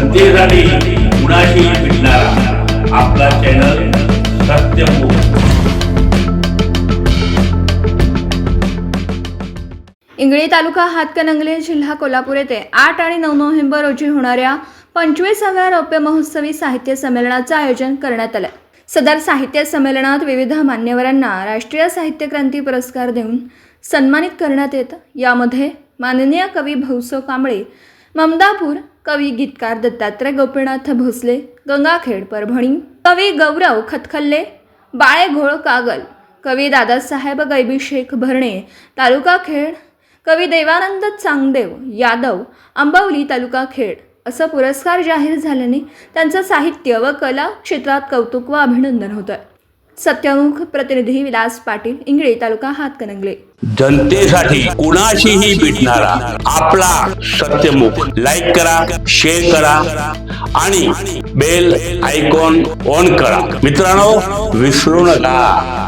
जनतेसाठी कुणाशी भेटणारा? आपला चॅनल सत्यमुख इंगळी तालुका हातकणंगले जिल्हा कोल्हापूर येथे आठ आणि नऊ नोव्हेंबर रोजी होणाऱ्या पंचवीसाव्या रौप्य महोत्सवी साहित्य संमेलनाचं आयोजन करण्यात आलं. सदर साहित्य संमेलनात विविध मान्यवरांना राष्ट्रीय साहित्य क्रांती पुरस्कार देऊन सन्मानित करण्यात येतं. यामध्ये माननीय कवी भाऊसो कांबळे ममदापूर कवी गीतकार दत्तात्रय गोपीनाथ भोसले गंगाखेड परभणी कवी गौरव खतखल्ले बाळे घोळ कागल कवी दादासाहेब गैबीशेख भरणे तालुका खेड कवी देवानंद चांगदेव यादव आंबवली तालुका खेड असं पुरस्कार जाहीर झाल्याने त्यांचं साहित्य व कला क्षेत्रात कौतुक व अभिनंदन होतं सत्यमुख प्रतिनिधी विलास पाटील इंगळे तालुका हातकणंगले. जनतेसाठी कुणाशीही भेटणारा आपला सत्यमुख. लाईक करा शेअर करा आणि बेल आयकॉन ऑन करा. मित्रांनो विसरू नका.